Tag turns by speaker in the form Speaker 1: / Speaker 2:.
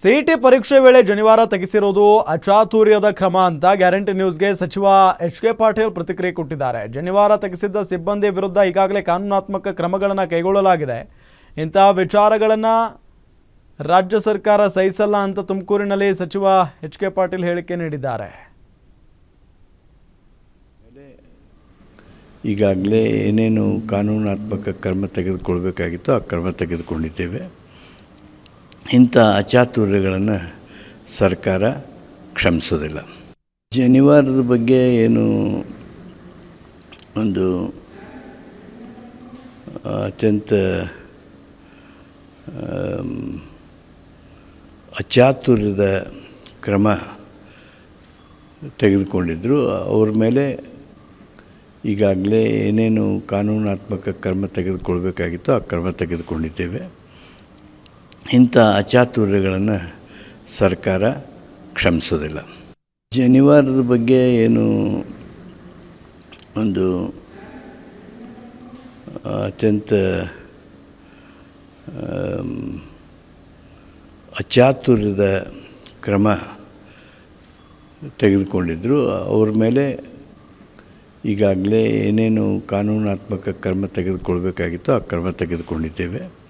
Speaker 1: CET ಪರೀಕ್ಷೆ ವೇಳೆ ಜನಿವಾರ ತೆಗೆಸಿರೋದು ಅಚಾತುರ್ಯದ ಕ್ರಮ ಅಂತ ಗ್ಯಾರಂಟಿ ನ್ಯೂಸ್ಗೆ ಸಚಿವ ಎಚ್ ಕೆ ಪಾಟೀಲ್ ಪ್ರತಿಕ್ರಿಯೆ ಕೊಟ್ಟಿದ್ದಾರೆ. ಜನಿವಾರ ತೆಗೆಸಿದ್ದ ಸಿಬ್ಬಂದಿ ವಿರುದ್ಧ ಈಗಾಗಲೇ ಕಾನೂನಾತ್ಮಕ ಕ್ರಮಗಳನ್ನು ಕೈಗೊಳ್ಳಲಾಗಿದೆ. ಇಂತಹ ವಿಚಾರಗಳನ್ನು ರಾಜ್ಯ ಸರ್ಕಾರ ಸಹಿಸಲ್ಲ ಅಂತ ತುಮಕೂರಿನಲ್ಲಿ ಸಚಿವ ಎಚ್ ಕೆ ಪಾಟೀಲ್ ಹೇಳಿಕೆ ನೀಡಿದ್ದಾರೆ.
Speaker 2: ಈಗಾಗಲೇ ಏನೇನು ಕಾನೂನಾತ್ಮಕ ಕ್ರಮ ತೆಗೆದುಕೊಳ್ಬೇಕಾಗಿತ್ತು ಆ ಕ್ರಮ ತೆಗೆದುಕೊಂಡಿದ್ದೇವೆ. ಇಂಥ ಅಚಾತುರ್ಯಗಳನ್ನು ಸರ್ಕಾರ ಕ್ಷಮಿಸೋದಿಲ್ಲ. ಜನಿವಾರದ ಬಗ್ಗೆ ಏನು ಒಂದು ಅತ್ಯಂತ ಅಚಾತುರ್ಯದ ಕ್ರಮ ತೆಗೆದುಕೊಂಡಿದ್ದರು ಅವ್ರ ಮೇಲೆ ಈಗಾಗಲೇ ಏನೇನು ಕಾನೂನಾತ್ಮಕ ಕ್ರಮ ತೆಗೆದುಕೊಳ್ಬೇಕಾಗಿತ್ತು ಆ ಕ್ರಮ ತೆಗೆದುಕೊಂಡಿದ್ದೇವೆ. ಇಂಥ ಅಚಾತುರ್ಯಗಳನ್ನು ಸರ್ಕಾರ ಕ್ಷಮಿಸೋದಿಲ್ಲ. ಜನಿವಾರದ ಬಗ್ಗೆ ಏನು ಒಂದು ಅತ್ಯಂತ ಅಚಾತುರ್ಯದ ಕ್ರಮ ತೆಗೆದುಕೊಂಡಿದ್ದರು ಅವ್ರ ಮೇಲೆ ಈಗಾಗಲೇ ಏನೇನು ಕಾನೂನಾತ್ಮಕ ಕ್ರಮ ತೆಗೆದುಕೊಳ್ಬೇಕಾಗಿತ್ತು ಆ ಕ್ರಮ ತೆಗೆದುಕೊಂಡಿದ್ದೇವೆ.